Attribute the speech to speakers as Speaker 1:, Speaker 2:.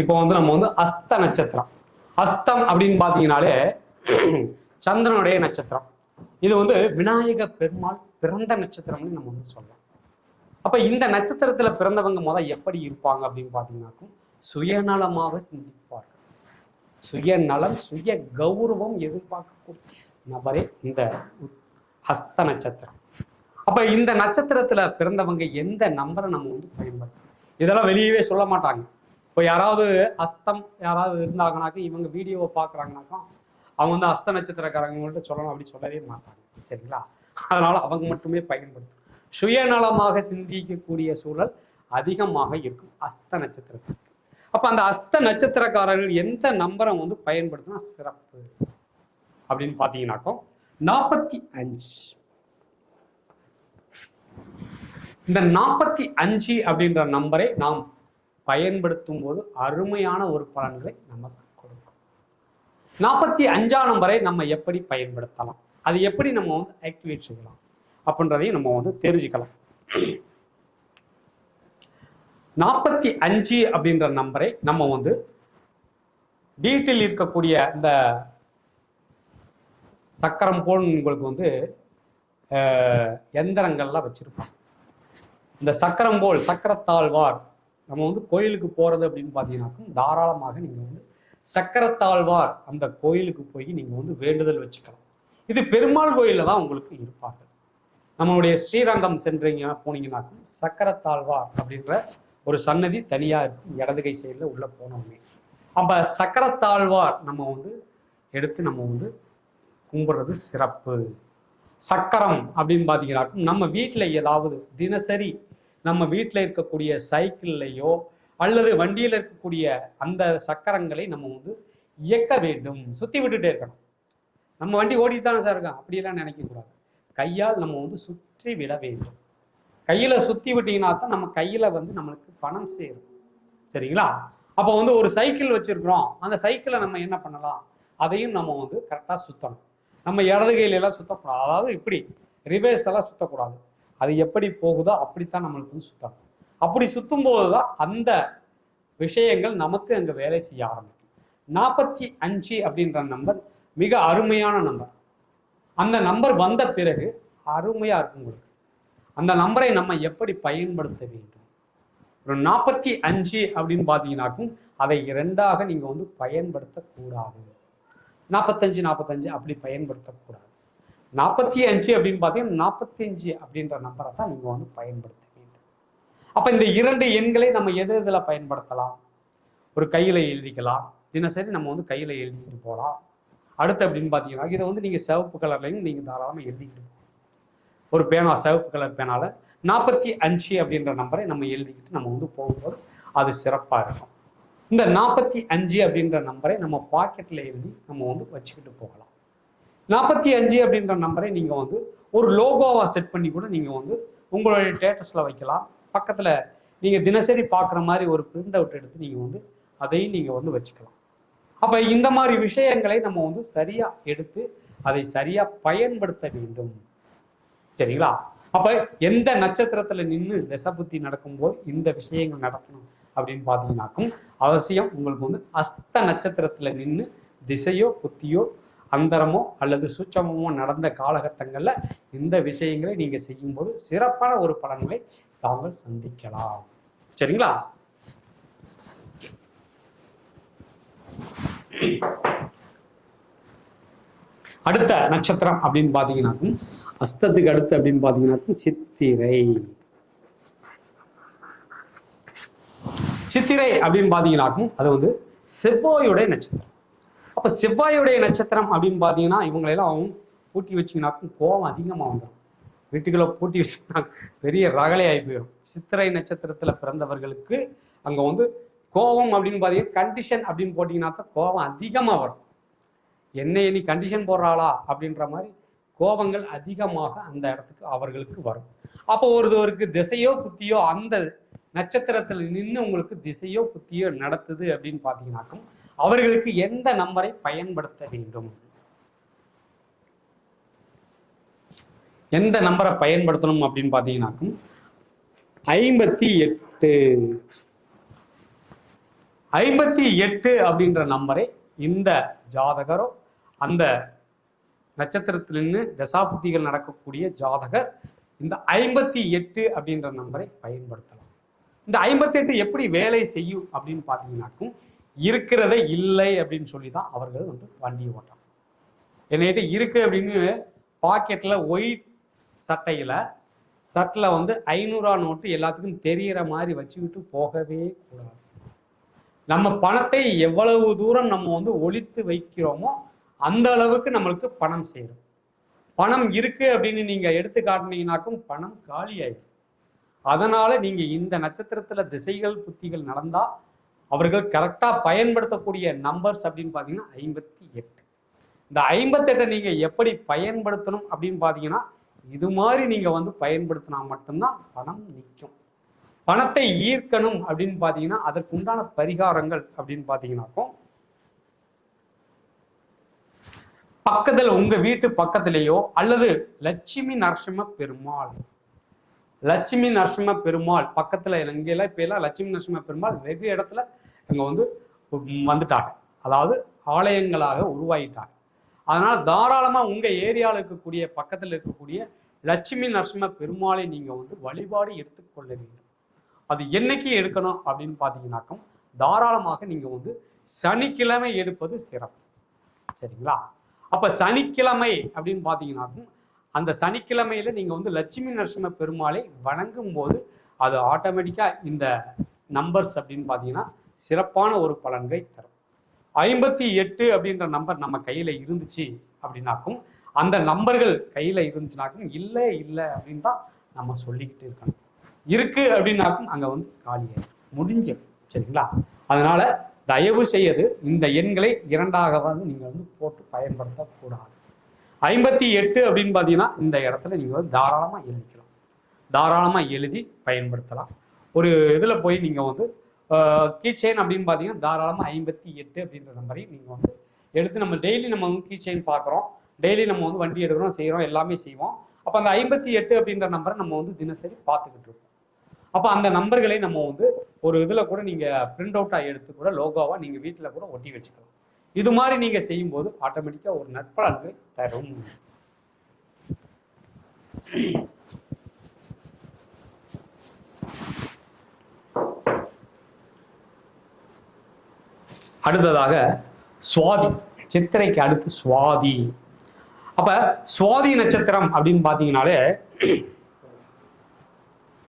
Speaker 1: இப்போ வந்து நம்ம வந்து அஸ்த நட்சத்திரம். அஸ்தம் அப்படின்னு பார்த்தீங்கனாலே சந்திரனுடைய நட்சத்திரம். இது வந்து விநாயக பெருமாள் பிறந்த நட்சத்திரம்னு நம்ம வந்து சொல்லலாம். அப்ப இந்த நட்சத்திரத்துல பிறந்தவங்க முத எப்படி இருப்பாங்க அப்படின்னு பார்த்தீங்கன்னாக்கும் சுயநலமாக சிந்திப்பார்கள். சுயநலம் சுய கௌரவம் எதிர்பார்க்கக்கூடிய நபரே இந்த ஹஸ்த நட்சத்திரம். அப்ப இந்த நட்சத்திரத்துல பிறந்தவங்க எந்த நம்பரை நம்ம வந்து பயன்படுத்தணும் இதெல்லாம் வெளியவே சொல்ல மாட்டாங்க. இப்போ யாராவது அஸ்தம் யாராவது இருந்தாங்கனாக்கா இவங்க வீடியோவை பார்க்குறாங்கனாக்கா அவங்க வந்து அஸ்த நட்சத்திரக்காரங்கள்ட்ட சொல்லணும் அப்படி சொல்லவே மாட்டாங்க. சரிங்களா? அதனால அவங்க மட்டுமே பயன்படுத்தும். சுயநலமாக சிந்திக்கக்கூடிய சூழல் அதிகமாக இருக்கும் அஸ்த நட்சத்திரத்துக்கு. அப்ப அந்த அஸ்த நட்சத்திரக்காரர்கள் எந்த நம்பரை வந்து பயன்படுத்தினா சிறப்பு? அப்படின்னு பார்த்தீங்கன்னாக்கோ நாற்பத்தி அஞ்சு. இந்த நாற்பத்தி அஞ்சு அப்படின்ற நம்பரை நாம் பயன்படுத்தும் போது அருமையான ஒரு பலன்களை நமக்கு கொடுக்கும். நாற்பத்தி அஞ்சாம் நம்பரை நம்ம எப்படி பயன்படுத்தலாம்? அது எப்படி நம்ம வந்து ஆக்டிவேட் செய்யலாம்? அப்படின்றதையும் நம்ம வந்து தெரிஞ்சுக்கலாம். நாற்பத்தி அஞ்சு அப்படின்ற நம்பரை நம்ம வந்து வீட்டில் இருக்கக்கூடிய இந்த சக்கரம் போல் உங்களுக்கு வந்து எந்திரங்கள்லாம் வச்சிருப்பாங்க. இந்த சக்கரம் போல் சக்கரத்தாழ்வார் நம்ம வந்து கோயிலுக்கு போறது அப்படின்னு பார்த்தீங்கன்னாக்கும் தாராளமாக நீங்க வந்து சக்கரத்தாழ்வார் அந்த கோயிலுக்கு போய் நீங்க வந்து வேண்டுதல் வச்சுக்கலாம். இது பெருமாள் கோயிலில் தான் உங்களுக்கு இருப்பார்கள். நம்மளுடைய ஸ்ரீரங்கம் சென்றீங்க போனீங்கன்னாக்கும் சக்கரத்தாழ்வார் அப்படின்ற ஒரு சன்னதி தனியா இருக்கும் இடது கை சைடில் உள்ள போனோமே. அப்ப சக்கரத்தாழ்வார் நம்ம வந்து எடுத்து நம்ம வந்து கும்பிடுறது சிறப்பு. சக்கரம் அப்படின்னு பார்த்தீங்கன்னாக்கும் நம்ம வீட்டில் ஏதாவது தினசரி நம்ம வீட்டில் இருக்கக்கூடிய சைக்கிள்லையோ அல்லது வண்டியில் இருக்கக்கூடிய அந்த சக்கரங்களை நம்ம வந்து இயக்க வேண்டும். சுற்றி விட்டுட்டே இருக்கணும். நம்ம வண்டி ஓடிட்டு தானே சார் இருக்கோம். அப்படியெல்லாம் நினைக்கக்கூடாது கையால் நம்ம வந்து சுற்றி விட வேண்டும். கையில் சுற்றி விட்டீங்கன்னா தான் நம்ம கையில் வந்து நம்மளுக்கு பணம் சேரும். சரிங்களா? அப்போ வந்து ஒரு சைக்கிள் வச்சுருக்குறோம். அந்த சைக்கிளை நம்ம என்ன பண்ணலாம்? அதையும் நம்ம வந்து கரெக்டாக சுத்தணும். நம்ம இடது கையிலெல்லாம் சுற்றக்கூடாது சுத்தக்கூடாது. அதாவது இப்படி ரிவேர்ஸ் எல்லாம் சுத்தக்கூடாது. அது எப்படி போகுதோ அப்படித்தான் நம்மளுக்கு வந்து சுத்தணும் அப்படி சுத்தும் போதுதான் அந்த விஷயங்கள் நமக்கு அங்கே வேலை செய்ய ஆரம்பிக்கும். நாற்பத்தி அஞ்சு அப்படின்ற நம்பர் மிக அருமையான நம்பர் அந்த நம்பர் வந்த பிறகு அருமையா இருக்கும் உங்களுக்கு. அந்த நம்பரை நம்ம எப்படி பயன்படுத்த வேண்டும்? ஒரு நாற்பத்தி அஞ்சு அப்படின்னு பார்த்தீங்கன்னாக்கும் அதை இரண்டாக நீங்கள் வந்து பயன்படுத்தக்கூடாது. நாற்பத்தஞ்சு நாற்பத்தஞ்சு அப்படி பயன்படுத்தக்கூடாது. நாற்பத்தி அஞ்சு அப்படின்னு பார்த்தீங்கன்னா நாற்பத்தி அஞ்சு அப்படின்ற நம்பரை தான் நீங்கள் வந்து பயன்படுத்த வேண்டும் அப்போ இந்த இரண்டு எண்களை நம்ம எது எதுல பயன்படுத்தலாம்? ஒரு கையில் எழுதிக்கலாம். தினசரி நம்ம வந்து கையில் எழுதிக்கிட்டு போகலாம். அடுத்து அப்படின்னு பார்த்தீங்கன்னா இதை வந்து நீங்கள் சிவப்பு கலர்லையும் நீங்கள் தாராளமாக எழுதிக்கிட்டு ஒரு பேனா சிவப்பு கலர் பேனால நாற்பத்தி அஞ்சு அப்படின்ற நம்பரை நம்ம எழுதிக்கிட்டு நம்ம வந்து போகும்போது அது சிறப்பாக இருக்கும். இந்த நாற்பத்தி அஞ்சு அப்படின்ற நம்பரை நம்ம பாக்கெட்டில் எழுதி நம்ம வந்து வச்சுக்கிட்டு போகலாம். நாற்பத்தி அஞ்சு அப்படின்ற நம்பரை நீங்கள் வந்து ஒரு லோகோவாக செட் பண்ணி கூட நீங்கள் வந்து உங்களுடைய ஸ்டேட்டஸில் வைக்கலாம். பக்கத்தில் நீங்கள் தினசரி பார்க்குற மாதிரி ஒரு பிரிண்ட் அவுட் எடுத்து நீங்கள் வந்து அதையும் நீங்கள் வந்து வச்சுக்கலாம். அப்போ இந்த மாதிரி விஷயங்களை நம்ம வந்து சரியாக எடுத்து அதை சரியாக பயன்படுத்த வேண்டும். சரிங்களா? அப்போ எந்த நட்சத்திரத்தில் நின்று தசபுத்தி நடக்கும்போது இந்த விஷயங்கள் நடக்கணும் அப்படின்னு பார்த்தீங்கன்னாக்கும் அவசியம் உங்களுக்கு வந்து அஸ்த நட்சத்திரத்தில் நின்று திசையோ புத்தியோ அந்தரமோ அல்லது சூட்சமமோ நடந்த காலகட்டங்களில் இந்த விஷயங்களை நீங்கள் செய்யும்போது சிறப்பான ஒரு பலன்களை தாங்கள் சந்திக்கலாம். சரிங்களா? அடுத்த நட்சத்திரம் அப்படின்னு பார்த்தீங்கன்னாக்கும் அஸ்தத்துக்கு அடுத்து அப்படின்னு பார்த்தீங்கன்னாக்கும் சித்திரை. சித்திரை அப்படின்னு பார்த்தீங்கன்னாக்கும் அது வந்து செவ்வாயுடைய நட்சத்திரம். அப்ப செவ்வாயுடைய நட்சத்திரம் அப்படின்னு பார்த்தீங்கன்னா இவங்களெல்லாம் பூட்டி வச்சீங்கன்னாக்கும் கோபம் அதிகமாக வந்துடும் வீட்டுக்குள்ள பூட்டி வச்சீங்கன்னா பெரிய ரகலை ஆகி போயிடும் சித்திரை நட்சத்திரத்துல பிறந்தவர்களுக்கு அங்க வந்து கோபம் அப்படின்னு பார்த்தீங்கன்னா கண்டிஷன் அப்படின்னு போட்டிங்கன்னா தான் கோபம் அதிகமாக வரும். என்னைய நீ கண்டிஷன் போடுறாளா அப்படின்ற மாதிரி கோபங்கள் அதிகமாக அந்த இடத்துக்கு அவர்களுக்கு வரும். அப்போ ஒருத்தவருக்கு திசையோ புத்தியோ அந்த நட்சத்திரத்தில் நின்று உங்களுக்கு திசையோ புத்தியோ நடத்துது அப்படின்னு பார்த்தீங்கன்னாக்கும் அவர்களுக்கு எந்த நம்பரை பயன்படுத்த வேண்டும்? எந்த நம்பரை பயன்படுத்தணும் அப்படின்னு பார்த்தீங்கன்னாக்கும் ஐம்பத்தி எட்டு. ஐம்பத்தி எட்டு அப்படின்ற நம்பரை இந்த ஜாதகரோ அந்த நட்சத்திரத்தில் தசாபுத்திகள் நடக்கக்கூடிய ஜாதகர் இந்த ஐம்பத்தி எட்டு அப்படின்ற நம்பரை பயன்படுத்தலாம். இந்த ஐம்பத்தி எட்டு எப்படி வேலை செய்யும் அப்படின்னு பார்த்தீங்கன்னாக்கும் இருக்கிறதே இல்லை அப்படின்னு சொல்லி தான் அவர்கள் வந்து வண்டியை ஓட்டம். என்கிட்ட இருக்கு அப்படின்னு பாக்கெட்டில் ஒயிட் சட்டையில் சட்டில் வந்து ஐநூறுரூவா நோட்டு எல்லாத்துக்கும் தெரிகிற மாதிரி வச்சுக்கிட்டு போகவே கூடாது. நம்ம பணத்தை எவ்வளவு தூரம் நம்ம வந்து ஒழித்து வைக்கிறோமோ அந்த அளவுக்கு நம்மளுக்கு பணம் சேரும். பணம் இருக்கு அப்படின்னு நீங்க எடுத்து காட்டினீங்கனாக்கும் பணம் காலி ஆயிடும் அதனால நீங்க இந்த நட்சத்திரத்துல திசைகள் புத்திகள் நடந்தா அவர்கள் கரெக்டாக பயன்படுத்தக்கூடிய நம்பர்ஸ் அப்படின்னு பார்த்தீங்கன்னா ஐம்பத்தி எட்டு. இந்த ஐம்பத்தெட்டை நீங்கள் எப்படி பயன்படுத்தணும் அப்படின்னு பார்த்தீங்கன்னா இது மாதிரி நீங்கள் வந்து பயன்படுத்தினா மட்டும்தான் பணம் நிற்கும். பணத்தை ஈர்க்கணும் அப்படின்னு பார்த்தீங்கன்னா அதற்குண்டான பரிகாரங்கள் அப்படின்னு பார்த்தீங்கன்னாக்கும் பக்கத்தில் உங்கள் வீட்டு பக்கத்திலேயோ அல்லது லட்சுமி நரசிம்ம பெருமாள் லட்சுமி நரசிம்ம பெருமாள் பக்கத்துல எங்கெல்லாம் இப்ப எல்லாம் லட்சுமி நரசிம்ம பெருமாள் வெகு இடத்துல இங்க வந்து வந்துட்டாங்க. அதாவது ஆலயங்களாக உருவாகிட்டாங்க அதனால தாராளமா உங்க ஏரியாவில் இருக்கக்கூடிய பக்கத்துல இருக்கக்கூடிய லட்சுமி நரசிம்ம பெருமாளை நீங்க வந்து வழிபாடு எடுத்துக்கொள்ள வேண்டும். அது என்னைக்கு எடுக்கணும் அப்படின்னு பார்த்தீங்கன்னாக்கும் தாராளமாக நீங்க வந்து சனிக்கிழமை எடுப்பது சிறப்பு. சரிங்களா? அப்ப சனிக்கிழமை அப்படின்னு பார்த்தீங்கன்னாக்கும் அந்த சனிக்கிழமையில நீங்கள் வந்து லட்சுமி நரசிம்ம பெருமாளை வணங்கும் போது அது ஆட்டோமேட்டிக்காக இந்த நம்பர்ஸ் அப்படின்னு பார்த்தீங்கன்னா சிறப்பான ஒரு பலன்களை தரும். ஐம்பத்தி எட்டு அப்படின்ற நம்பர் நம்ம கையில் இருந்துச்சு அப்படின்னாக்கும் அந்த நம்பர்கள் கையில் இருந்துச்சுனாக்கும் இல்லை இல்லை அப்படின்னு தான் நம்ம சொல்லிக்கிட்டு இருக்கணும். இருக்கு அப்படின்னாக்கும் அங்கே வந்து காலியாக முடிஞ்சிடும் சரிங்களா? அதனால தயவு செய்து இந்த எண்களை இரண்டாக வந்து நீங்கள் வந்து போட்டு பயன்படுத்தக்கூடாது. ஐம்பத்தி எட்டு அப்படின்னு பார்த்தீங்கன்னா இந்த இடத்துல நீங்கள் வந்து தாராளமாக எழுதிக்கலாம். தாராளமாக எழுதி பயன்படுத்தலாம். ஒரு இதில் போய் நீங்கள் வந்து கீச்செயின் அப்படின்னு பார்த்தீங்கன்னா தாராளமாக ஐம்பத்தி எட்டு அப்படின்ற நம்பரையும் நீங்கள் வந்து எடுத்து நம்ம டெய்லி நம்ம வந்து கீச்செயின் பார்க்குறோம். டெய்லி நம்ம வந்து வண்டி எடுக்கிறோம் செய்கிறோம் எல்லாமே செய்வோம். அப்போ அந்த ஐம்பத்தி எட்டு அப்படின்ற நம்பரை நம்ம வந்து தினசரி பார்த்துக்கிட்டு இருக்கோம் அப்போ அந்த நம்பர்களை நம்ம வந்து ஒரு இதில் கூட நீங்கள் பிரிண்ட் அவுட்டாக எடுத்து கூட லோகோவாக நீங்கள் வீட்டில் கூட ஒட்டி வச்சுக்கலாம். இது மாதிரி நீங்கள் செய்யும்போது ஆட்டோமேட்டிக்காக ஒரு நற்பலன்களை தரும் அடுத்ததாக சுவாதி சித்திரைக்கு அடுத்து சுவாதி. அப்ப சுவாதி நட்சத்திரம் அப்படின்னு பாத்தீங்கன்னாலே